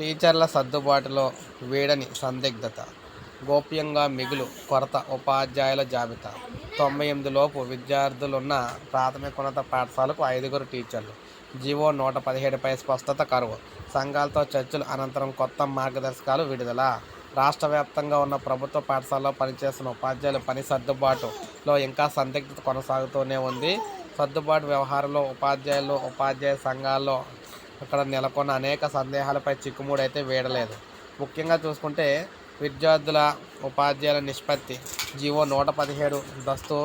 టీచర్ల సర్దుబాటులో వీడని సందిగ్ధత గోప్యంగా మిగులు కొరత ఉపాధ్యాయుల జాబితా. తొంభై ఎనిమిది లోపు విద్యార్థులున్న ప్రాథమికోన్నత పాఠశాలకు ఐదుగురు టీచర్లు. జీవో నూట పదిహేడుపై స్పష్టత కరువు. సంఘాలతో చర్చలు అనంతరం కొత్త మార్గదర్శకాలు విడుదల. రాష్ట్ర వ్యాప్తంగా ఉన్న ప్రభుత్వ పాఠశాలలో పనిచేస్తున్న ఉపాధ్యాయుల పని సర్దుబాటులో ఇంకా సందిగ్ధత కొనసాగుతూనే ఉంది. సర్దుబాటు వ్యవహారంలో ఉపాధ్యాయులు ఉపాధ్యాయ సంఘాల్లో ఇక్కడ నెలకొన్న అనేక సందేహాలపై చిక్కుముడైతే వేడలేదు. వీడలేదు ముఖ్యంగా చూసుకుంటే విద్యార్థుల ఉపాధ్యాయుల నిష్పత్తి. జీవో నూట పదిహేడు దస్తు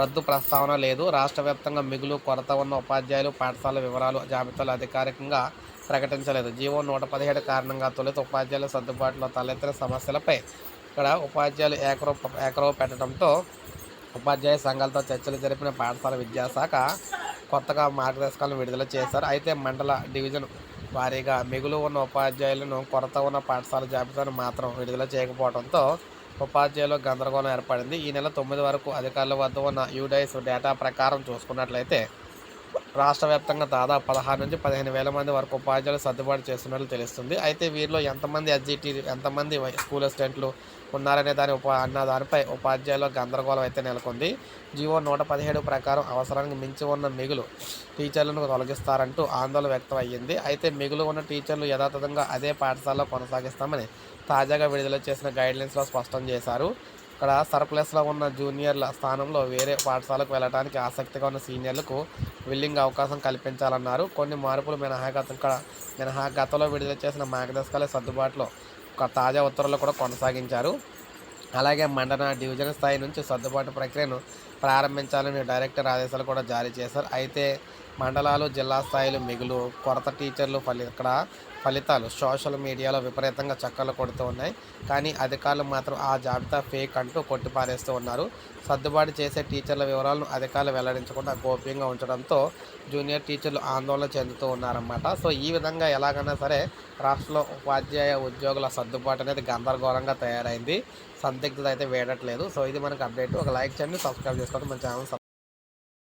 రద్దు ప్రస్తావన లేదు. రాష్ట్ర వ్యాప్తంగా మిగులు కొరత ఉన్న ఉపాధ్యాయులు పాఠశాల వివరాలు జాబితాలు అధికారికంగా ప్రకటించలేదు. జీవో నూట పదిహేడు కారణంగా తొలుత ఉపాధ్యాయుల సర్దుబాటులో తలెత్తిన సమస్యలపై ఇక్కడ ఉపాధ్యాయులు ఏకరో ఏకరవ పెట్టడంతో ఉపాధ్యాయ సంఘాలతో చర్చలు జరిపిన పాఠశాల విద్యాశాఖ కొత్తగా మార్గదర్శకాలను విడుదల చేశారు. అయితే మండల డివిజన్ వారీగా మిగులు ఉన్న ఉపాధ్యాయులను కొరత ఉన్న పాఠశాల జాబితాను మాత్రం విడుదల చేయకపోవడంతో ఉపాధ్యాయులు గందరగోళం ఏర్పడింది. ఈ నెల తొమ్మిది వరకు అధికారుల వద్ద ఉన్న యూడైస్ డేటా ప్రకారం చూసుకున్నట్లయితే రాష్ట్ర వ్యాప్తంగా దాదాపు పదహారు నుంచి పదిహేను వేల మంది వరకు ఉపాధ్యాయులు సర్దుబాటు చేస్తున్నట్లు తెలుస్తుంది. అయితే వీరిలో ఎంతమంది ఎస్జిటి ఎంతమంది స్కూల్ అసిస్టెంట్లు ఉన్నారనే దాని ఉప అన్న దానిపై ఉపాధ్యాయుల గందరగోళం అయితే నెలకొంది. జీవో నూట పదిహేడు ప్రకారం అవసరానికి మించి ఉన్న మిగులు టీచర్లను తొలగిస్తారంటూ ఆందోళన వ్యక్తం అయ్యింది. అయితే మిగులు ఉన్న టీచర్లు యథాతథంగా అదే పాఠశాలలో కొనసాగిస్తామని తాజాగా విడుదల చేసిన గైడ్లైన్స్లో స్పష్టం చేశారు. ఇక్కడ సర్ప్లస్లో ఉన్న జూనియర్ల స్థానంలో వేరే పాఠశాలకు వెళ్ళడానికి ఆసక్తిగా ఉన్న సీనియర్లకు విల్లింగ్ అవకాశం కల్పించాలన్నారు. కొన్ని మార్పులు మినహాగత ఇక్కడ మినహా గతంలో విడుదల చేసిన మార్గదర్శకాల సర్దుబాటులో ఒక తాజా ఉత్తర్వులు కూడా కొనసాగించారు. అలాగే మండల డివిజన్ స్థాయి నుంచి సర్దుబాటు ప్రక్రియను ప్రారంభించాలని డైరెక్టర్ ఆదేశాలు కూడా జారీ చేశారు. అయితే మండలాలు జిల్లా స్థాయిలో మిగులు కొరత టీచర్లు ఫలి ఇక్కడ ఫలితాలు సోషల్ మీడియాలో విపరీతంగా చక్కర్లు కొడుతూ ఉన్నాయి. కానీ అధికారులు మాత్రం ఆ జాబితా ఫేక్ అంటూ కొట్టిపారేస్తూ ఉన్నారు. సర్దుబాటు చేసే టీచర్ల వివరాలను అధికారులు వెల్లడించకుండా గోప్యంగా ఉంచడంతో జూనియర్ టీచర్లు ఆందోళన చెందుతూ ఉన్నారన్నమాట. సో ఈ విధంగా ఎలాగైనా సరే రాష్ట్రంలో ఉపాధ్యాయ ఉద్యోగుల సర్దుబాటు అనేది గందరగోళంగా తయారైంది. సందిగ్ధత అయితే వేయడట్లేదు సో ఇది మనకు అప్డేట్. ఒక లైక్ చేయండి సబ్స్క్రైబ్ చేసుకోండి మన ఛానల్